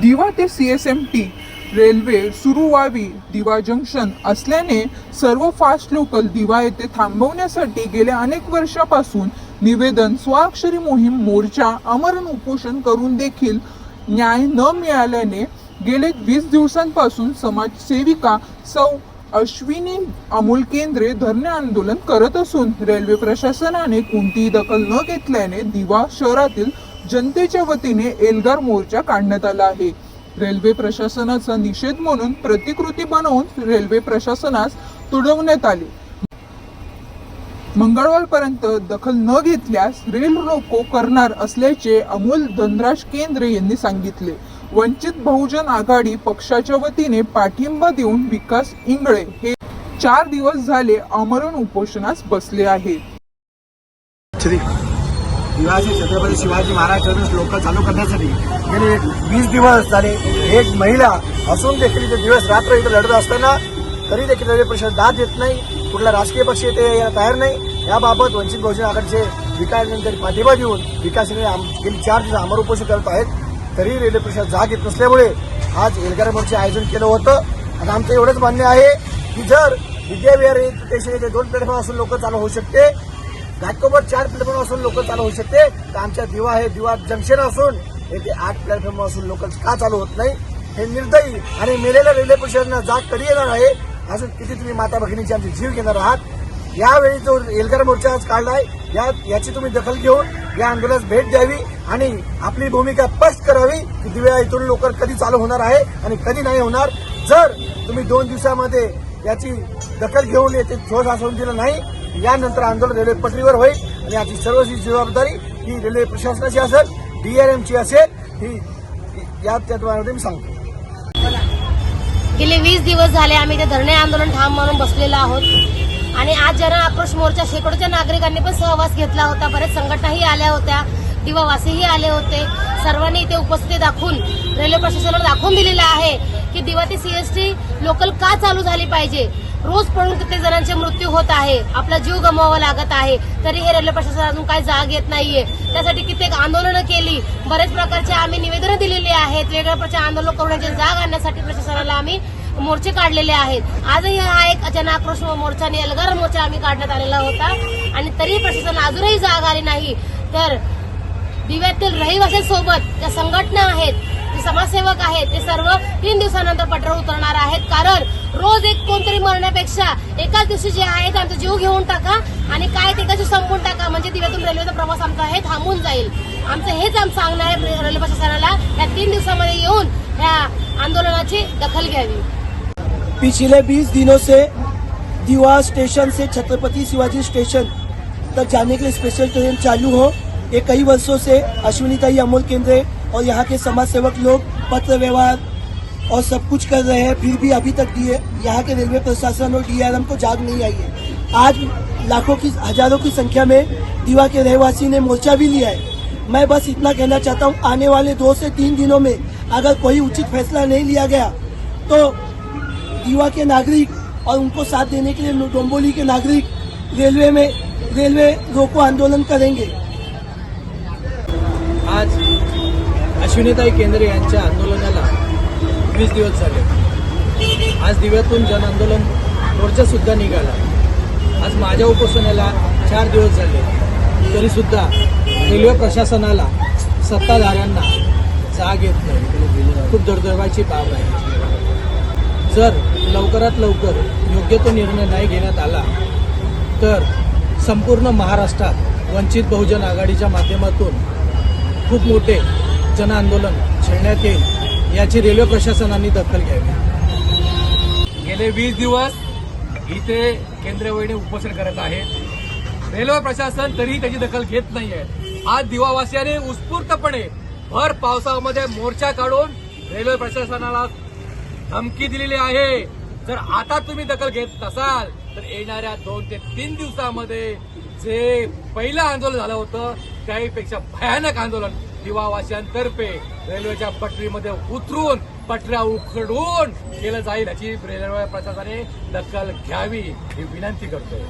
दिवा ते C S M T railway सुरू व्हावी दिवा जंक्शन असल्याने सर्व फास्ट लोकल दिवा येथे थांबवण्यासाठी गेल्या अनेक वर्षापासून निवेदन स्वाक्षरी मोहीम मोर्चा अमरण उपोषण करून देखील न्याय न मिळाल्याने गेले वीस दिवसांपासून समाजसेविका सौ अश्विनी अमोल केंद्रे धरणे आंदोलन करत असून रेल्वे प्रशासनाने कोणतीही दखल न घेतल्याने दिवा शहरातील जनतेच्या वतीने एल्गार मोर्चा काढण्यात आला आहे. रेल्वे प्रशासनाचा निषेध म्हणून प्रतिकृती बनवून रेल्वे प्रशासनास तुडवण्यात आली. मंगळवारपर्यंत दखल न घेतल्यास रेल रोको करणार असल्याचे अमोल धनराज केंद्रे यांनी सांगितले. वंचित बहुजन आघाडी पक्षाच्या वतीने पाठिंबा देऊन विकास इंगळे हे चार दिवस झाले आमरण उपोषणास बसले आहेत. शिवाजी छत्रपती शिवाजी महाराज टर्मिनस लोकल चालू करण्यासाठी गेले वीस दिवस झाले. एक महिला असून देखील ते दिवस रात्र इथं लढत असताना तरी देखील रेल्वे परिषद दाद देत नाही. कुठला राजकीय पक्ष इथे यायला तयार नाही. याबाबत वंचित बहुजन आघाडीचे विकास नंतर पाठिंबा देऊन विकास आम- गेली चार दिवस अमर उपोषण करत आहेत. तरी रेल्वे परिषद जाग येत नसल्यामुळे आज एल्गार मोर्चे आयोजन केलं होतं. आणि आमचं एवढंच मान्य आहे की जर विद्याविहार स्टेशन येथे दोन प्लॅटफॉर्म असून लोक चालू होऊ शकते घाटकोपर चार प्लॅटफॉर्म असून लोकल चालू होऊ शकते. तर आमच्या दिवा हे दिवा जंक्शन असून येथे आठ प्लॅटफॉर्म असून लोकल का चालू होत नाही हे निर्दयी आणि मेलेल्या रेल्वे प्रशासनाला जाग कधी येणार आहे? अजून किती तुम्ही माता भगिनीची आमचे जीव घेणार आहात. यावेळी जो एल्गार मोर्चा आज काढलाय. या याची तुम्ही दखल घेऊन या आंदोलनास भेट द्यावी आणि आपली भूमिका स्पष्ट करावी की दिव्या इथून लोकल कधी चालू होणार आहे आणि कधी नाही होणार. जर तुम्ही दोन दिवसामध्ये याची दखल घेऊन येथे ठोस आसवून दिलं नाही यानंतर आंदोलन रेल्वे पटरीवर होईल आणि याची सर्वची जबाबदारी ही रेल्वे प्रशासनाची असेल डीआरएमची असेल ही या त्याद्वारे मी सांगतो. गेले वीस दिवस झाले आम्ही ते धरणे आंदोलन ठाम म्हणून बसलेलो आहोत. आणि आज जन आक्रोश मोर्चा शेकडोच्या नागरिकांनी पण सहवास घेतला होता. बरेच संघटनाही आल्या होत्या. दिवावासीही आले होते. सर्वांनी इथे उपस्थिती दाखवून रेल्वे प्रशासनाला दाखवून दिलेलं आहे. की दिवा ते सीएसटी लोकल का चालू झाली पाहिजे? रोज पडून कित्येक जणांचे मृत्यू होत आहे? आपला जीव गमवावा लागत आहे. तरी हे रेल्वे प्रशासन अजून काही जाग येत नाहीये. त्यासाठी कित्येक आंदोलनं केली. बरेच प्रकारचे आम्ही निवेदनं दिलेली आहेत. वेगळ्या प्रकारचे आंदोलन करण्याची जाग आणण्यासाठी प्रशासनाला आम्ही मोर्चे काढलेले आहेत. आजही हा एक जनआक्रोश मोर्चा आणि एल्गार मोर्चा आम्ही काढण्यात आलेला होता. आणि तरी प्रशासन अजूनही जाग आली नाही. तर दिव्यातील रहिवाशांसोबत ज्या संघटना आहेत समाजसेवक आहेत. ते सर्व तीन दिवसानंतर पटरावर उतरणार आहेत. कारण रोज एक कोणतरी मरण्यापेक्षा एकाच दिवशी जे आहे ते आमचा जीव घेऊन टाका आणि काय ते कशी संपून टाका. म्हणजे दिव्यातून रेल्वेचा प्रवास आमचा हे थांबून जाईल. आमचं हेच आमचं सांगणं आहे रेल्वे प्रशासनाला. या तीन दिवसामध्ये येऊन या आंदोलनाची दखल घ्यावी. पिछले बीस दिनों से दीवा स्टेशन से छत्रपति शिवाजी स्टेशन तक जाने के लिए स्पेशल ट्रेन चालू हो। ये कई वर्षों से अश्विनीता अश्विनीताई अमोल केंद्रे और यहाँ के समाज सेवक लोग पत्र व्यवहार और सब कुछ कर रहे हैं, फिर भी अभी तक यहाँ के रेलवे प्रशासन और डीआरएम को जाग नहीं आई है। आज लाखों की, हज़ारों की संख्या में दीवा के रहवासी ने मोर्चा भी लिया है। मैं बस इतना कहना चाहता हूँ, आने वाले दो से तीन दिनों में अगर कोई उचित फैसला नहीं लिया गया तो दीवा के नागरिक और उनको साथ देने के लिए डोंबोली के नागरिक रेलवे में, रेलवे रोको आंदोलन करेंगे। आज अश्विनीताई केंद्रे यांच्या आंदोलनाला वीस दिवस झाले. आज दिव्यातून जन आंदोलन मोर्चा निघाला. आज माझ्या उपोषणाला चार दिवस झाले. तरीसुद्धा रेल्वे प्रशासनाला सत्ताधाऱ्यांना जाग येत नाही. खूप दुर्दैवाची बाब आहे. जर लवकरात लवकर योग्य तो निर्णय नाही घेण्यात आला तर संपूर्ण महाराष्ट्रात वंचित बहुजन आघाडीच्या माध्यमातून खूप मोठे जन आंदोलन छेडण्यात येईल याची रेल्वे प्रशासनाने दखल घ्यावी. गेले वीस दिवस इथे केंद्रवहिनी उपोषण करत आहेत. रेल्वे प्रशासन तरीही त्याची दखल घेत नाहीये. आज दिवावासियाने उत्स्फूर्तपणे भर पावसामध्ये मोर्चा काढून रेल्वे प्रशासनाला धमकी दिलेली आहे. जर आता तुम्ही दखल घेत नसाल तर येणाऱ्या दोन ते तीन दिवसामध्ये जे पहिलं आंदोलन झालं होतं त्याहीपेक्षा भयानक आंदोलन दिवावासियांतर्फे रेल्वेच्या पटरीमध्ये उतरून पटऱ्या उखडून केलं जाईल याची रेल्वे प्रशासनाने दखल घ्यावी ही विनंती करतोय.